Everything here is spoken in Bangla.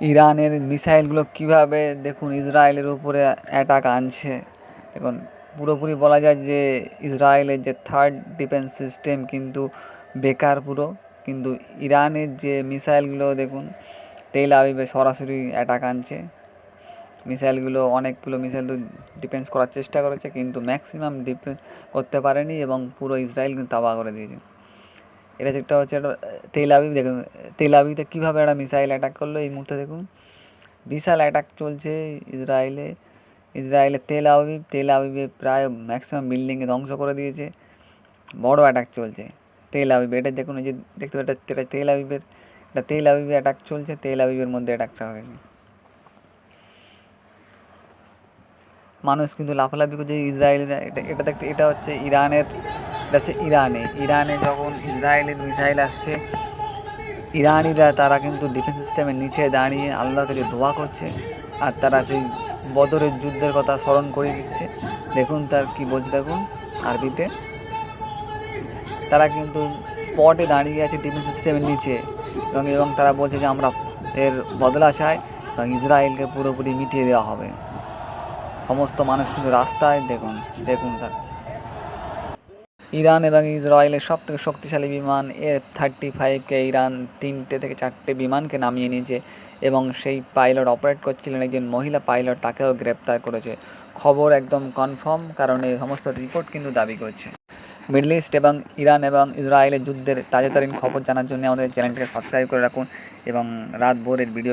ইরানের মিসাইলগুলো কীভাবে দেখুন ইসরায়েলের উপরে অ্যাটাক আনছে। দেখুন, পুরোপুরি বলা যায় যে ইসরায়েলের যে থার্ড ডিফেন্স সিস্টেম কিন্তু বেকার পুরো। কিন্তু ইরানের যে মিসাইলগুলো দেখুন, তেল আবিবে সরাসরি অ্যাটাক আনছে। মিসাইলগুলো অনেকগুলো মিসাইল তো ডিফেন্স করার চেষ্টা করেছে, কিন্তু ম্যাক্সিমাম ডিফেন্স করতে পারেনি এবং পুরো ইসরায়েল কিন্তু তাবাহ করে দিয়েছে। এটা যেটা হচ্ছে একটা তেল আবিব দেখুন, তেল আবিতে কীভাবে একটা মিসাইল অ্যাটাক করল এই মুহূর্তে দেখুন। বিশাল অ্যাটাক চলছে ইসরায়েলে। ইসরায়েলের তেল আবিব, তেল আবিবে প্রায় ম্যাক্সিমাম বিল্ডিংয়ে ধ্বংস করে দিয়েছে। বড় অ্যাটাক চলছে তেল আবিব। এটা দেখুন, এই যে দেখতে পাচ্ছেন, এটা তেল আবিবের, এটা তেল আবিবে অ্যাটাক চলছে, তেল আবিবের মধ্যে অ্যাটাকটা হয়েছে। মানুষ কিন্তু লাফালাফি করছে ইসরায়েলের, এটা এটা দেখতে, এটা হচ্ছে ইরানের এটা হচ্ছে ইরানে। ইরানে যখন ইসরায়েলের মিসাইল আসছে, ইরানিরা তারা কিন্তু ডিফেন্স সিস্টেমের নিচে দাঁড়িয়ে আল্লাহ থেকে দোয়া করছে আর তারা সেই বদরের যুদ্ধের কথা স্মরণ করে দিচ্ছে। দেখুন তার কি বলছে দেখুন আরবিতে। তারা কিন্তু স্পটে দাঁড়িয়ে আছে ডিফেন্স সিস্টেমের নিচে। এবং এবং তারা বলছে যে আমরা এর বদলা চাই এবং ইসরায়েলকে পুরোপুরি মিটিয়ে দেওয়া হবে। সমস্ত মানুষ কিন্তু রাস্তায় দেখুন দেখুন তার। ইরান এবং ইসরায়েলের সব থেকে শক্তিশালী বিমান এফ থার্টি ফাইভকে ইরান তিনটে থেকে চারটে বিমানকে নামিয়ে নিয়েছে এবং সেই পাইলট অপারেট করছিলেন একজন মহিলা পাইলট, তাকেও গ্রেপ্তার করেছে। খবর একদম কনফার্ম, কারণ এই সমস্ত রিপোর্ট কিন্তু দাবি করছে। মিডল ইস্ট এবং ইরান এবং ইসরায়েলের যুদ্ধের তাজাতারিন খবর জানার জন্য আমাদের চ্যানেলটিকে সাবস্ক্রাইব করে রাখুন এবং রাত ভোরের ভিডিও